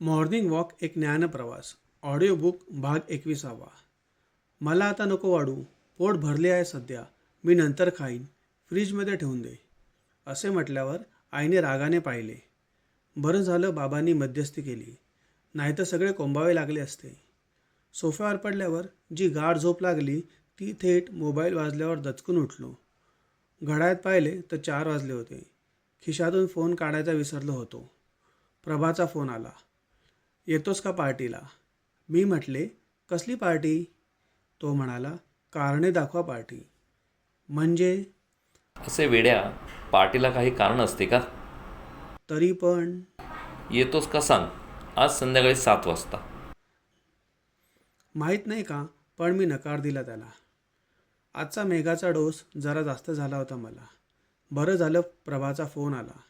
Morning walk एक ज्ञानप्रवास audio book भाग एकविसावा. मला आता नको वाढू. पोट भरले आहे सध्या. मी नंतर खाईन. फ्रीजमध्ये ठेवून दे. असे म्हटल्यावर आईने रागाने पाहिले. बरं झालं बाबांनी मध्यस्थी केली. नाहीतर सगळे कोंबावे लागले असते. सोफ्यावर पडल्यावर जी गाढ झोप लागली ती थेट मोबाईल वाजल्यावर दचकून उठलो. घड्यात पाहिले तर चार वाजले होते. खिशातून फोन काढायचा विसरलो होतो. प्रभाचा फोन आला. येतोस का पार्टीला? मी म्हटले कसली पार्टी? तो म्हणाला कारणे दाखवा पार्टी. म्हणजे? असे वेड्या पार्टीला काही कारण असते का? तरी पण. येतोस का सांग आज संध्याकाळी सात वाजता. माहीत नाही का पण मी नकार दिला त्याला. आजचा मेघाचा डोस जरा जास्त झाला होता मला. बरं झालं प्रभाचा फोन आला.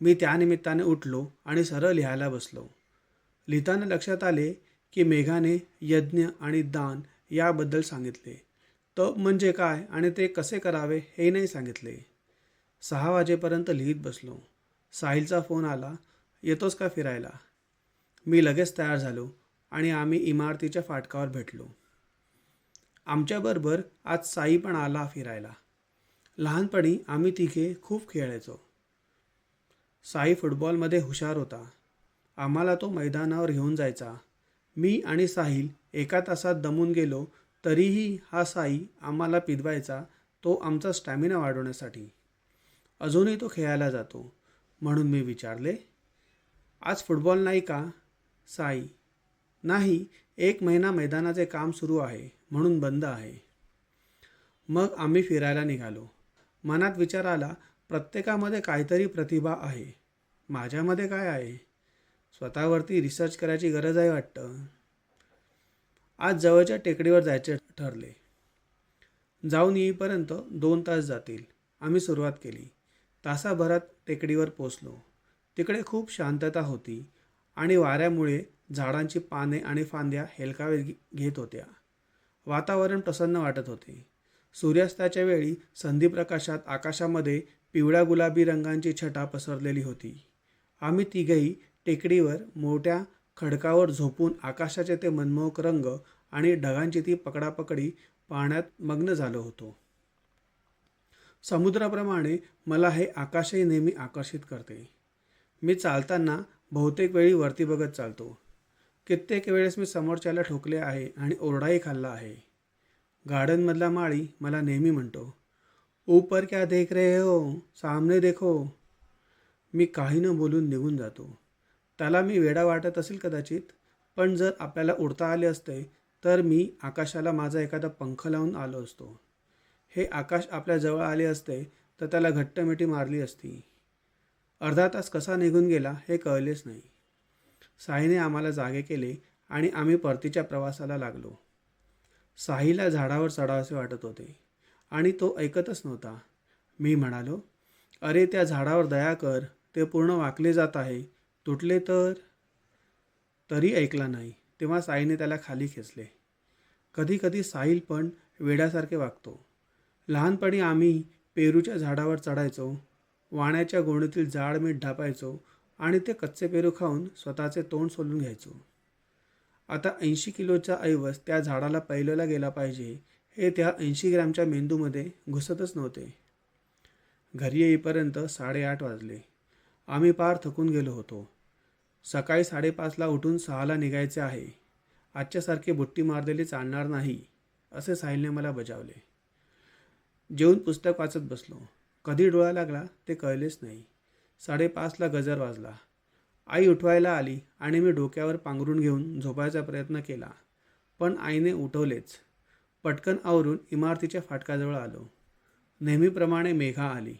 मी त्यानिमित्ताने उठलो आणि सरळ लिहायला बसलो. लिहिताना लक्षात आले की मेघाने यज्ञ आणि दान याबद्दल सांगितले. तप म्हणजे काय आणि ते कसे करावे हे नाही सांगितले. सहा वाजेपर्यंत लिहित बसलो. साहिलचा फोन आला येतोस का फिरायला? मी लगेच तयार झालो आणि आम्ही इमारतीच्या फाटकावर भेटलो. आमच्याबरोबर आज साई पण आला फिरायला. लहानपणी आम्ही तिघे खूप खेळायचो. साई फुटबॉलमध्ये हुशार होता. आम्हाला तो मैदानावर घेऊन जायचा. मी आणि साहिल एका तासात दमून गेलो तरीही हा साई आम्हाला पिदवायचा तो आमचा स्टॅमिना वाढवण्यासाठी. अजूनही तो खेळायला जातो म्हणून मी विचारले आज फुटबॉल नाही का साई? नाही एक महिना मैदानाचे काम सुरू आहे म्हणून बंद आहे. मग आम्ही फिरायला निघालो. मनात विचार आला प्रत्येकामध्ये काहीतरी प्रतिभा आहे. माझ्यामध्ये काय आहे? स्वतःवरती रिसर्च करायची गरज आहे वाटतं. आज जवळच्या टेकडीवर जायचे ठरले. जाऊन येईपर्यंत दोन तास जातील. आम्ही सुरुवात केली. तासाभरात टेकडीवर पोचलो तिकडे खूप शांतता होती आणि वाऱ्यामुळे झाडांची पाने आणि फांद्या हेलकावे घेत होत्या. वातावरण प्रसन्न वाटत होते. सूर्यास्ताच्या वेळी संधीप्रकाशात आकाशामध्ये पिवळ्या गुलाबी रंगांची छटा पसरलेली होती. आम्ही तिघेही टेकडीवर मोठ्या खडकावर झोपून आकाशाचे ते मनमोहक रंग आणि ढगांची ती पकडापकडी पाहण्यात मग्न झालो होतो. समुद्राप्रमाणे मला हे आकाशही नेहमी आकर्षित करते. मी चालताना बहुतेक वेळी वरती बघत चालतो. कित्येक वेळेस मी समोरच्याला ठोकले आहे आणि ओरडाही खाल्ला आहे. गार्डनमधला माळी मला नेहमी म्हणतो ऊपर क्या देख रहे हो? सामने देखो. मी काही न बोलून निघून जातो. त्याला मी वेडा वाटत असेल कदाचित पण जर आपल्याला उडता आले असते तर मी आकाशाला माझा एखादा पंख लावून आलो असतो. हे आकाश आपल्या जवळ आले असते तर त्याला घट्टमिठी मारली असती. अर्धा तास कसा निघून गेला हे कळलेच नाही. साईने आम्हाला जागे केले आणि आम्ही परतीच्या प्रवासाला लागलो. साईला झाडावर चढावसे वाटत होते आणि तो ऐकतच नव्हता. मी म्हणालो अरे त्या झाडावर दया कर ते पूर्ण वाकले जात आहे तुटले तर? तरी ऐकला नाही. तेव्हा साईने त्याला खाली खेचले. कधीकधी साईल साहिल पण वेड्यासारखे वागतो. लहानपणी आम्ही पेरूच्या झाडावर चढायचो वाण्याच्या गोणीतील जाड मीठ ढापायचो आणि ते कच्चे पेरू खाऊन स्वतःचे तोंड सोलून घ्यायचो. आता ऐंशी किलोचा ऐवज त्या झाडाला पैलवला गेला पाहिजे हे त्या ऐंशी ग्रॅमच्या मेंदूमध्ये घुसतच नव्हते. घरी येईपर्यंत साडेआठ वाजले. आम्ही पार थकून गेलो होतो. सकाळी साडेपाचला उठून सहाला निघायचे आहे. आजच्यासारखे बुट्टी मारलेली चालणार नाही असे साहिलने मला बजावले. जेवून पुस्तक वाचत बसलो. कधी डोळा लागला ते कळलेच नाही. साडेपाचला गजर वाजला. आई उठवायला आली आणि मी डोक्यावर पांघरून घेऊन झोपायचा प्रयत्न केला पण आईने उठवलेच. पटकन आवरून इमारतीच्या फाटकाजवळ आलो. नेहमीप्रमाणे मेघा आली.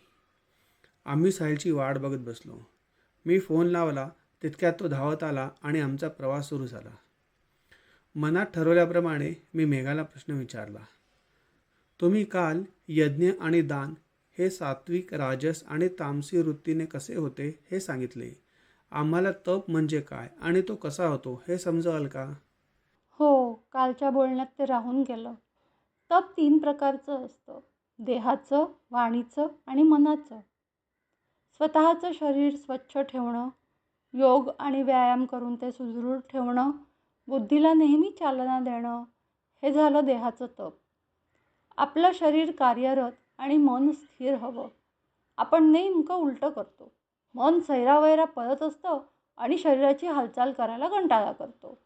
आम्ही साहिलची वाट बघत बसलो. मी फोन लावला तितक्यात तो धावत आला आणि आमचा प्रवास सुरू झाला. मनात ठरवल्याप्रमाणे मी मेघाला प्रश्न विचारला तुम्ही काल यज्ञ आणि दान हे सात्विक राजस आणि तामसी वृत्तीने कसे होते हे सांगितले? आम्हाला तप म्हणजे काय आणि तो कसा होतो हे समजाल का? हो कालच्या बोलण्यात ते राहून गेलं. तप तीन प्रकारचं असतं. देहाचं वाणीचं आणि मनाचं. स्वतःचं शरीर स्वच्छ ठेवणं योग आणि व्यायाम करून ते सुदृढ ठेवणं बुद्धीला नेहमी चालना देणं हे झालं देहाचं तप. आपलं शरीर कार्यरत आणि मन स्थिर हवं. आपण नेमकं उलटं करतो. मन सैरावैरा पळत असतं आणि शरीराची हालचाल करायला कंटाळा करतो.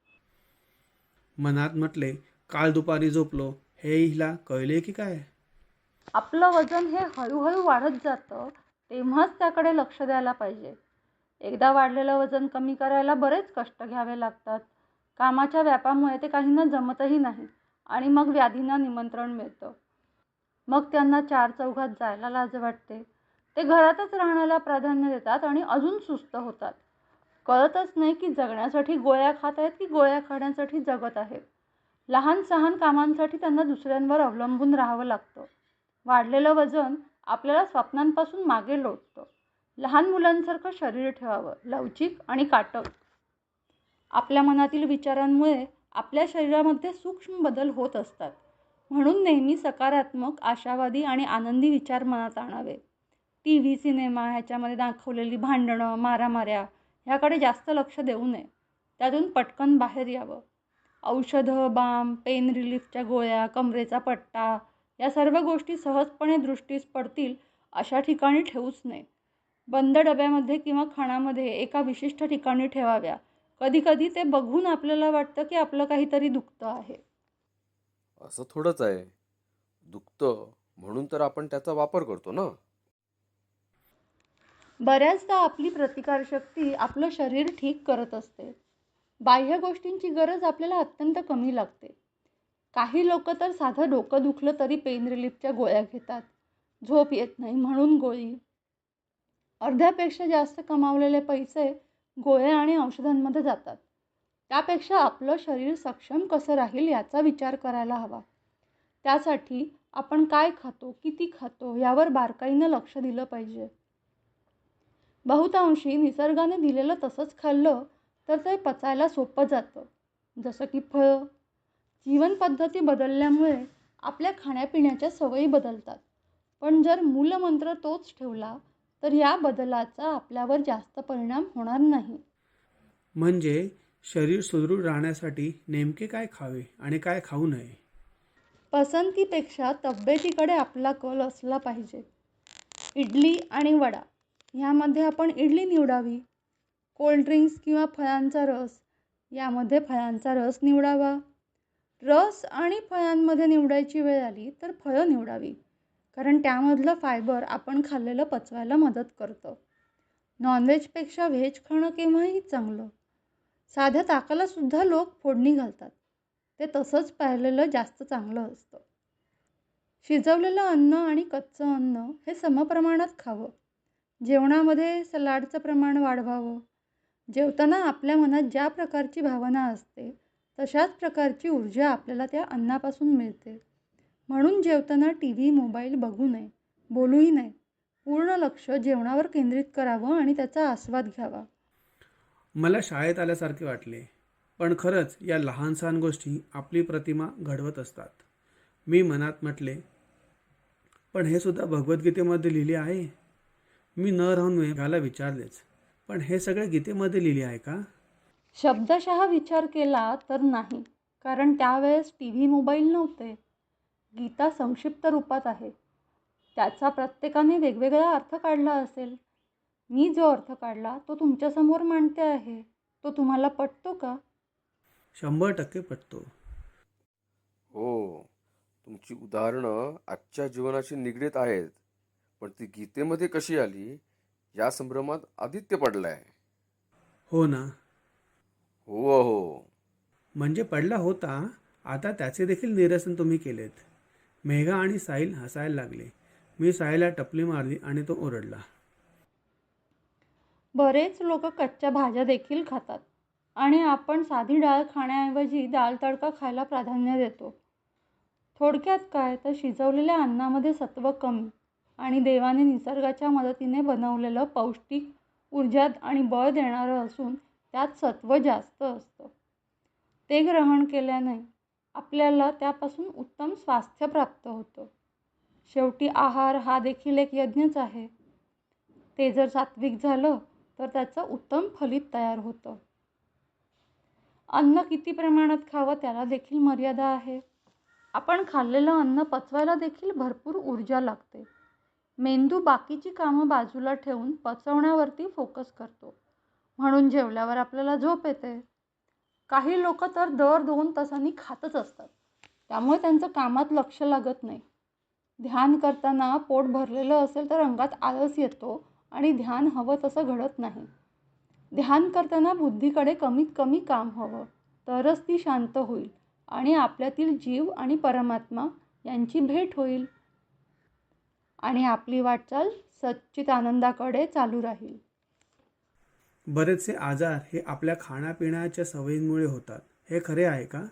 मनात म्हटले काल दुपारी झोपलो. हे हिला कळले की काय? आपलं वजन हे हळूहळू वाढत जातं. तेव्हाच त्याकडे लक्ष द्यायला पाहिजे. एकदा वाढलेलं वजन कमी करायला बरेच कष्ट घ्यावे लागतात. कामाच्या व्यापामुळे ते काहींना जमतही नाही आणि मग व्याधींना निमंत्रण मिळतं. मग त्यांना चार चौघात जायला लाज वाटते. ते घरातच राहण्याला प्राधान्य देतात आणि अजून सुस्त होतात. कळतच नाही की जगण्यासाठी गोळ्या खात आहेत की गोळ्या खाण्यासाठी जगत आहेत. लहान सहान कामांसाठी त्यांना दुसऱ्यांवर अवलंबून राहावं लागतं. वाढलेलं वजन आपल्याला स्वप्नांपासून मागे लोटतं. लहान मुलांसारखं शरीर ठेवावं लवचिक आणि काटक आपल्या मनातील विचारांमुळे आपल्या शरीरामध्ये सूक्ष्म बदल होत असतात. म्हणून नेहमी सकारात्मक आशावादी आणि आनंदी विचार मनात आणावे. टी व्ही सिनेमा ह्याच्यामध्ये दाखवलेली भांडणं मारामाऱ्या ह्याकडे जास्त लक्ष देऊ नये. त्यातून पटकन बाहेर यावं. औषधं बाम पेन रिलीफच्या गोळ्या कमरेचा पट्टा या सर्व गोष्टी सहजपणे दृष्टीस पडतील अशा ठिकाणी ठेवूच नये. बंद डब्यामध्ये किंवा खाणामध्ये एका विशिष्ट ठिकाणी ठेवाव्या. कधीकधी ते बघून आपल्याला वाटतं की आपलं काहीतरी दुखतं आहे. असं थोडंच आहे. दुखतं म्हणून तर आपण त्याचा वापर करतो ना? बऱ्याचदा आपली प्रतिकारशक्ती आपलं शरीर ठीक करत असते. बाह्य गोष्टींची गरज आपल्याला अत्यंत कमी लागते. काही लोक तर साधं डोकं दुखलं तरी पेन रिलीफच्या गोळ्या घेतात. झोप येत नाही म्हणून गोळी. अर्ध्यापेक्षा जास्त कमावलेले पैसे गोळ्या आणि औषधांमध्ये जातात. त्यापेक्षा आपलं शरीर सक्षम कसं राहील याचा विचार करायला हवा. त्यासाठी आपण काय खातो किती खातो यावर बारकाईनं लक्ष दिलं पाहिजे. बहुतांशी निसर्गाने दिलेलं तसंच खाल्लं तर ते पचायला सोपं जातं. जसं की फळं जीवनपद्धती बदलल्यामुळे आपल्या खाण्यापिण्याच्या सवयी बदलतात. पण जर मूलमंत्र तोच ठेवला तर या बदलाचा आपल्यावर जास्त परिणाम होणार नाही. म्हणजे शरीर सुदृढ राहण्यासाठी नेमके काय खावे आणि काय खाऊ नये? पसंतीपेक्षा तब्येतीकडे आपला कल असला पाहिजे. इडली आणि वडा ह्यामध्ये आपण इडली निवडावी. कोल्ड्रिंक्स किंवा फळांचा रस यामध्ये फळांचा रस निवडावा. रस आणि फळांमध्ये निवडायची वेळ आली तर फळं निवडावी. कारण त्यामधलं फायबर आपण खाल्लेलं पचवायला मदत करतं. नॉनव्हेजपेक्षा व्हेज खाणं केव्हाही चांगलं. साध्या ताकालासुद्धा लोक फोडणी घालतात. ते तसंच पाहिलेलं जास्त चांगलं असतं. शिजवलेलं अन्न आणि कच्चं अन्न हे समप्रमाणात खावं. जेवणामध्ये सलाडचं प्रमाण वाढवावं. जेवताना आपल्या मनात ज्या प्रकारची भावना असते तशाच प्रकारची ऊर्जा आपल्याला त्या अन्नापासून मिळते. म्हणून जेवताना टी व्ही मोबाईल बघू नये बोलूही नये. पूर्ण लक्ष जेवणावर केंद्रित करावं आणि त्याचा आस्वाद घ्यावा. मला शाळेत आल्यासारखे वाटले पण खरंच या लहान सहान गोष्टी आपली प्रतिमा घडवत असतात. मी मनात म्हटले पण हे सुद्धा भगवद्गीतेमध्ये लिहिले आहे? मी न राहून घ्यायला विचारलेच. पण हे सगळे गीतेमध्ये लिहिले आहे का? शब्दशः विचार केला तर नाही कारण त्यावेळेस टी व्ही मोबाईल नव्हते. गीता संक्षिप्त रूपात आहे. त्याचा प्रत्येकाने वेगवेगळा अर्थ काढला असेल. मी जो अर्थ काढला तो तुमच्यासमोर मांडते आहे. तो तुम्हाला पटतो का? शंभर टक्के पटतो. हो तुमची उदाहरणं आजच्या जीवनाशी निगडीत आहेत पण ती गीतेमध्ये कशी आली या संभ्रमात आदित्य पडलाय. हो ना. हो अहो म्हणजे पडला होता आता त्याचे देखील निरसन तुम्ही केलेत. मेघा आणि साहिल हसायला लागले. मी साहिलला टपली मारली आणि तो ओरडला. बरेच लोक कच्च्या भाज्या देखील खातात आणि आपण साधी डाळ खाण्याऐवजी डाळ तडका खायला प्राधान्य देतो. थोडक्यात काय? तर शिजवलेल्या अन्नामध्ये सत्व कमी आणि देवाने निसर्गाच्या मदतीने बनवलेलं पौष्टिक ऊर्जा आणि बळ देणारं असून त्यात सत्व जास्त असतं. ते ग्रहण केल्याने आपल्याला त्यापासून उत्तम स्वास्थ्य प्राप्त होतं. शेवटी आहार हा देखील एक यज्ञच आहे. ते जर सात्विक झालं तर त्याचं उत्तम फलित तयार होतं. अन्न किती प्रमाणात खावं त्याला देखील मर्यादा आहे. आपण खाल्लेलं अन्न पचवायला देखील भरपूर ऊर्जा लागते. मेंदू बाकीची कामं बाजूला ठेवून पचवण्यावरती फोकस करतो. म्हणून जेवल्यावर आपल्याला झोप येते. काही लोक तर दर दोन तासांनी खातच असतात. त्यामुळे त्यांचं कामात लक्ष लागत नाही. ध्यान करताना पोट भरलेलं असेल तर अंगात आळस येतो आणि ध्यान हवं तसं घडत नाही. ध्यान करताना बुद्धीकडे कमीत कमी काम हवं तरच ती शांत होईल आणि आपल्यातील जीव आणि परमात्मा यांची भेट होईल. आणि आपली वाटचाल सच्चित आनंदाकडे चालू राहील. बरेचसे आजार हे आपल्या खाण्यापिण्याच्या सवयींमुळे होतात. हे खरे आहे का?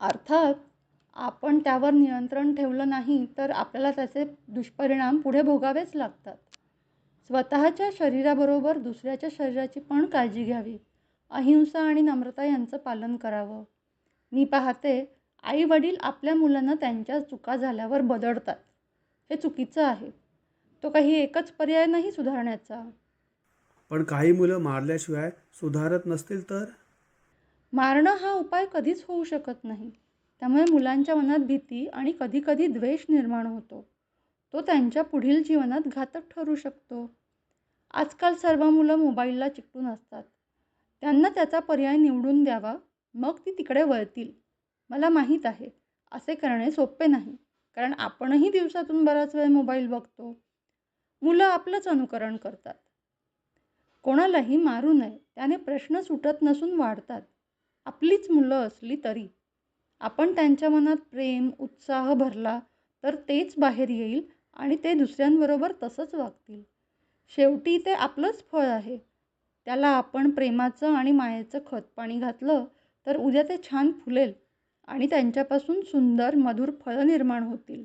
अर्थात आपण त्यावर नियंत्रण ठेवलं नाही तर आपल्याला त्याचे दुष्परिणाम पुढे भोगावेच लागतात. स्वतःच्या शरीराबरोबर दुसऱ्याच्या शरीराची पण काळजी घ्यावी. अहिंसा आणि नम्रता यांचं पालन करावं. मी पाहते आई वडील आपल्या मुलांना त्यांच्या चुका झाल्यावर बदडतात हे चुकीचं आहे. तो काही एकच पर्याय नाही सुधारण्याचा. पण काही मुलं मारल्याशिवाय सुधारत नसतील तर? मारणं हा उपाय कधीच होऊ शकत नाही. त्यामुळे मुलांच्या मनात भीती आणि कधीकधी द्वेष निर्माण होतो. तो त्यांच्या पुढील जीवनात घातक ठरू शकतो. आजकाल सर्व मुलं मोबाईलला चिकटून असतात. त्यांना त्याचा पर्याय निवडून द्यावा. मग ती तिकडे वळतील. मला माहीत आहे. असे करणे सोपे नाही. कारण आपणही दिवसातून बराच वेळ मोबाईल बघतो. मुलं आपलंच अनुकरण करतात. कोणालाही मारू नये. त्याने प्रश्न सुटत नसून वाढतात. आपलीच मुलं असली तरी. आपण त्यांच्या मनात प्रेम उत्साह भरला तर तेच बाहेर येईल आणि ते दुसऱ्यांबरोबर तसंच वागतील. शेवटी ते आपलंच फळ आहे. त्याला आपण प्रेमाचं आणि मायेचं खतपाणी घातलं तर उद्या ते छान फुलेल आणि त्यांच्यापासून सुंदर मधुर फळं निर्माण होतील.